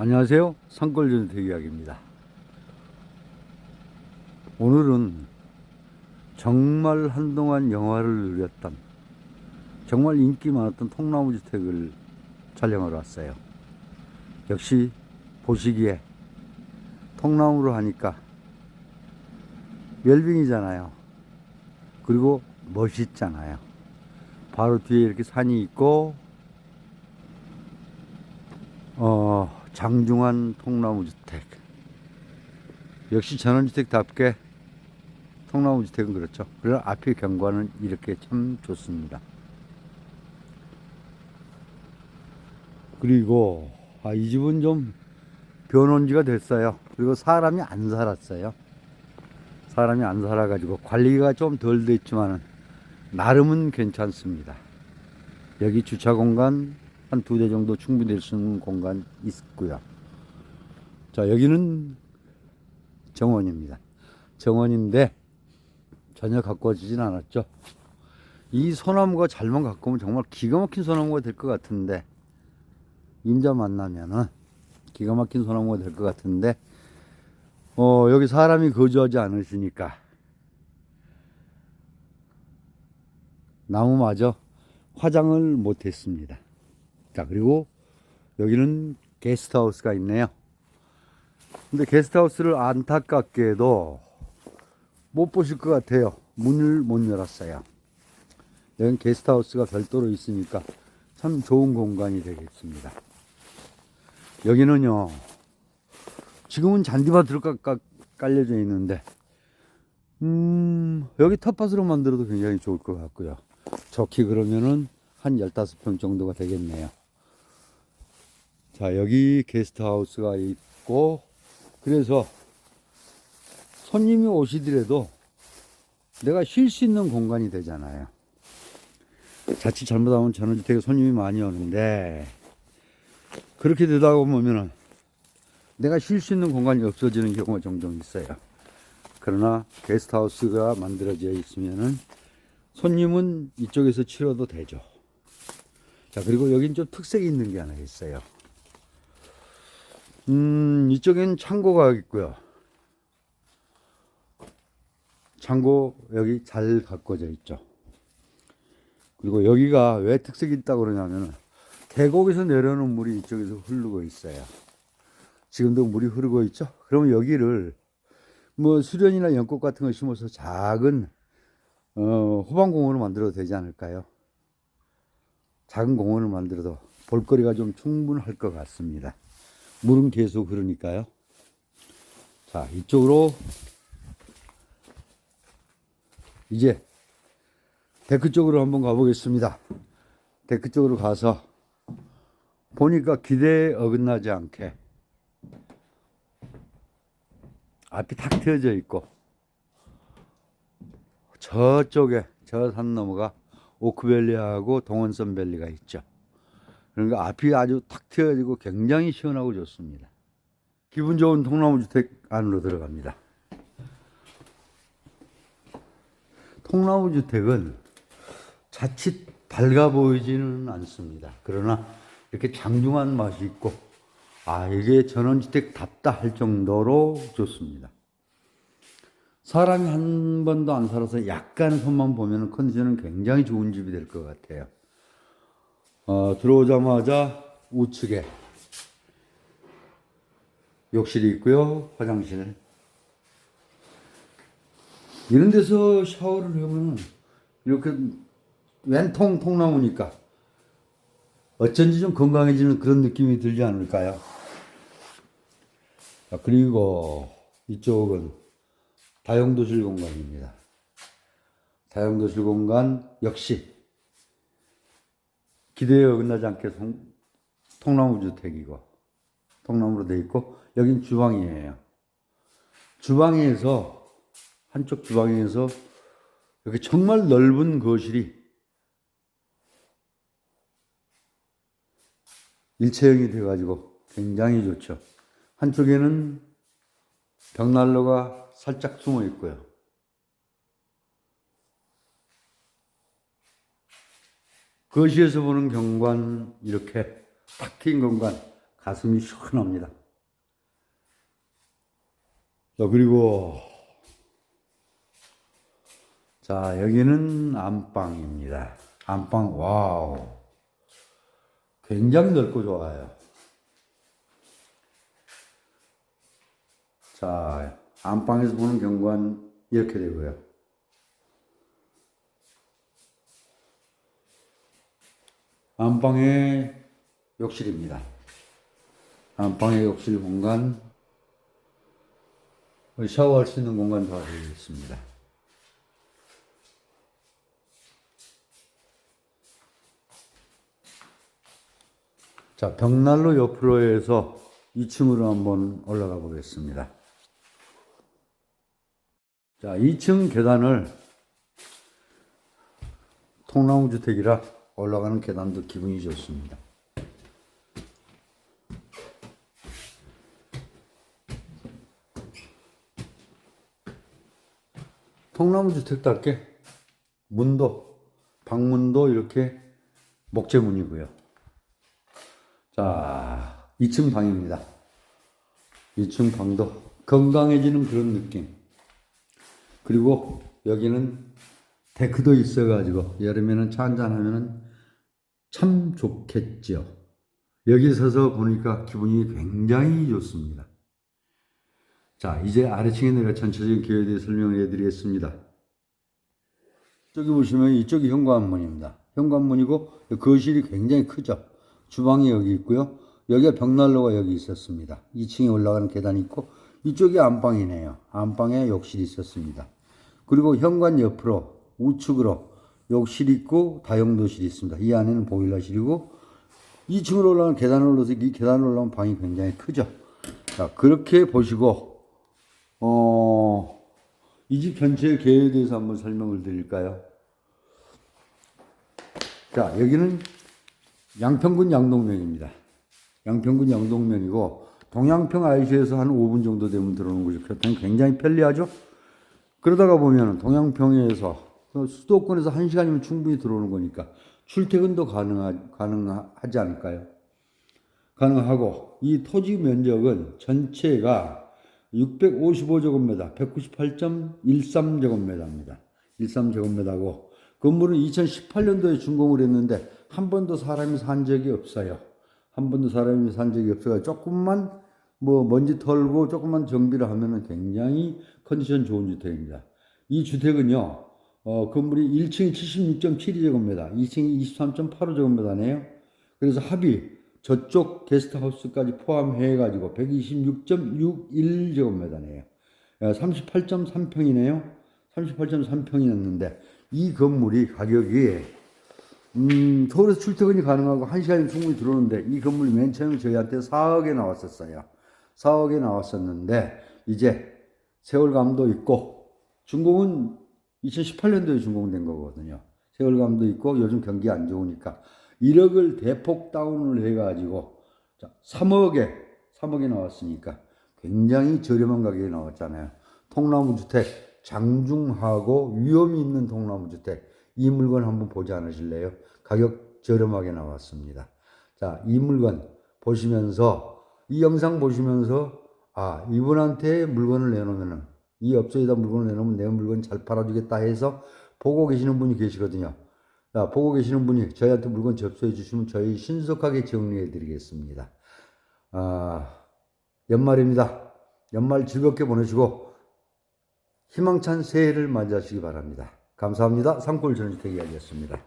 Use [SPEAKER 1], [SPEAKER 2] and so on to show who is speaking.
[SPEAKER 1] 안녕하세요. 산골전투 이야기입니다. 오늘은 정말 한동안 영화를 누렸던 정말 인기 많았던 통나무 주택을 촬영하러 왔어요. 역시 보시기에 통나무로 하니까 웰빙이잖아요. 그리고 멋있잖아요. 바로 뒤에 이렇게 산이 있고 어, 장중한 통나무 주택. 역시 전원주택답게 통나무 주택은 그렇죠. 그러나 앞에 경관은 이렇게 참 좋습니다. 그리고 아, 이 집은 좀 변온 지가 됐어요. 그리고 사람이 안 살았어요. 사람이 안 살아가지고 관리가 좀 덜 됐지만은 나름은 괜찮습니다. 여기 주차 공간 한 두 대 정도 충분히 될 수 있는 공간 있고요. 자, 여기는 정원입니다. 정원인데 전혀 가꿔지진 않았죠. 이 소나무가 잘만 가꾸면 정말 기가 막힌 소나무가 될 것 같은데 임자 만나면은 기가 막힌 소나무가 될 것 같은데 어, 여기 사람이 거주하지 않으시니까 나무마저 화장을 못했습니다. 자, 그리고 여기는 게스트하우스가 있네요. 근데 게스트하우스를 안타깝게도 못 보실 것 같아요. 문을 못 열었어요. 여긴 게스트하우스가 별도로 있으니까 참 좋은 공간이 되겠습니다. 여기는요, 지금은 잔디밭으로 깔려져 있는데, 음, 여기 텃밭으로 만들어도 굉장히 좋을 것 같고요. 좋게 그러면은 한 15평 정도가 되겠네요. 자, 여기 게스트하우스가 있고, 그래서 손님이 오시더라도 내가 쉴 수 있는 공간이 되잖아요. 자칫 잘못하면 전원주택에 손님이 많이 오는데, 그렇게 되다 보면은 내가 쉴 수 있는 공간이 없어지는 경우가 종종 있어요. 그러나 게스트하우스가 만들어져 있으면은 손님은 이쪽에서 치러도 되죠. 자, 그리고 여긴 좀 특색이 있는 게 하나 있어요. 음, 이쪽엔 창고가 있고요. 창고 여기 잘 가꿔져 있죠. 그리고 여기가 왜 특색이 있다고 그러냐면은 계곡에서 내려오는 물이 이쪽에서 흐르고 있어요. 지금도 물이 흐르고 있죠. 그러면 여기를 뭐 수련이나 연꽃 같은 거 심어서 작은 어, 호방공원을 만들어도 되지 않을까요? 작은 공원을 만들어도 볼거리가 좀 충분할 것 같습니다. 물은 계속 흐르니까요. 자, 이쪽으로 이제 데크 쪽으로 한번 가보겠습니다. 데크 쪽으로 가서 보니까 기대에 어긋나지 않게 앞이 탁 트여져 있고 저쪽에 저 산 너머가 오크밸리하고 동원선밸리가 있죠. 그러니까 앞이 아주 탁 트여지고 굉장히 시원하고 좋습니다. 기분 좋은 통나무 주택 안으로 들어갑니다. 통나무 주택은 자칫 밝아 보이지는 않습니다. 그러나 이렇게 장중한 맛이 있고 아 이게 전원주택답다 할 정도로 좋습니다. 사람이 한 번도 안 살아서 약간 손만 보면 컨디션은 굉장히 좋은 집이 될 것 같아요. 어, 들어오자마자 우측에 욕실이 있고요, 화장실. 이런 데서 샤워를 하면 이렇게 왼통 통나무니까 어쩐지 좀 건강해지는 그런 느낌이 들지 않을까요? 자, 그리고 이쪽은 다용도실 공간입니다. 다용도실 공간 역시 기대에 어긋나지 않게 통, 통나무 주택이고 통나무로 되어 있고 여긴 주방이에요. 주방에서 한쪽 주방에서 이렇게 정말 넓은 거실이 일체형이 돼가지고 굉장히 좋죠. 한쪽에는 벽난로가 살짝 숨어 있고요. 거실에서 보는 경관 이렇게 탁 트인 공간 가슴이 시원합니다. 자, 그리고 자, 여기는 안방입니다. 안방, 와우. 굉장히 넓고 좋아요. 자, 안방에서 보는 경관 이렇게 되고요. 안방의 욕실입니다. 안방의 욕실 공간, 샤워할 수 있는 공간 다 있습니다. 자, 벽난로 옆으로 해서 2층으로 한번 올라가 보겠습니다. 자, 2층 계단을 통나무 주택이라 올라가는 계단도 기분이 좋습니다. 통나무 주택답게 문도 방문도 이렇게 목재문이고요. 자, 2층 방입니다. 2층 방도 건강해지는 그런 느낌. 그리고 여기는 데크도 있어가지고 여름에는 차 한잔 하면은 참 좋겠죠. 여기 서서 보니까 기분이 굉장히 좋습니다. 자, 이제 아래층에 내가 전체적인 기회에 대해 설명을 해드리겠습니다. 저기 보시면 이쪽이 현관문입니다. 현관문이고 거실이 굉장히 크죠. 주방이 여기 있고요. 여기가 벽난로가 여기 있었습니다. 2층에 올라가는 계단이 있고 이쪽이 안방이네요. 안방에 욕실이 있었습니다. 그리고 현관 옆으로 우측으로 욕실 있고 다용도실이 있습니다. 이 안에는 보일러실이고 2층으로 올라가는 계단을 올라서 이 계단을 올라가면 방이 굉장히 크죠. 자, 그렇게 보시고 어, 이 집 전체의 계획에 대해서 한번 설명을 드릴까요? 자, 여기는 양평군 양동면입니다. 양평군 양동면이고 동양평 IC에서 한 5분 정도 되면 들어오는 거죠. 그렇다면 굉장히 편리하죠. 그러다가 보면 동양평에서 그 수도권에서 1시간이면 충분히 들어오는 거니까 출퇴근도 가능하, 가능하지 않을까요? 가능하고 이 토지 면적은 전체가 655제곱미터, 198.13제곱미터입니다. 13제곱미터고 건물은 2018년도에 준공을 했는데 한 번도 사람이 산 적이 없어요. 한 번도 사람이 산 적이 없어요. 조금만 뭐 먼지 털고 조금만 정비를 하면은 굉장히 컨디션 좋은 주택입니다. 이 주택은요, 어, 건물이 1층이 76.72제곱미터, 2층이 23.85제곱미터네요. 그래서 합이 저쪽 게스트하우스까지 포함해 가지고 126.61제곱미터네요. 38.3평이네요. 38.3평이었는데 이 건물이 가격이 음, 서울에서 출퇴근이 가능하고 1시간이 충분히 들어오는데 이 건물이 맨 처음에 저희한테 4억에 나왔었어요. 4억에 나왔었는데 이제 세월감도 있고 준공은 2018년도에 준공된 거거든요. 세월감도 있고 요즘 경기 안 좋으니까 1억을 대폭 다운을 해가지고 3억에 3억에 나왔으니까 굉장히 저렴한 가격에 나왔잖아요. 통나무 주택 장중하고 위험이 있는 통나무 주택 이 물건 한번 보지 않으실래요? 가격 저렴하게 나왔습니다. 자, 이 물건 보시면서 이 영상 보시면서 아 이분한테 물건을 내놓으면은 이 업소에다 물건을 내놓으면 내 물건 잘 팔아주겠다 해서 보고 계시는 분이 계시거든요. 자, 보고 계시는 분이 저희한테 물건 접수해 주시면 저희 신속하게 정리해 드리겠습니다. 아, 연말입니다. 연말 즐겁게 보내시고 희망찬 새해를 맞이하시기 바랍니다. 감사합니다. 산골 전주택 이야기였습니다.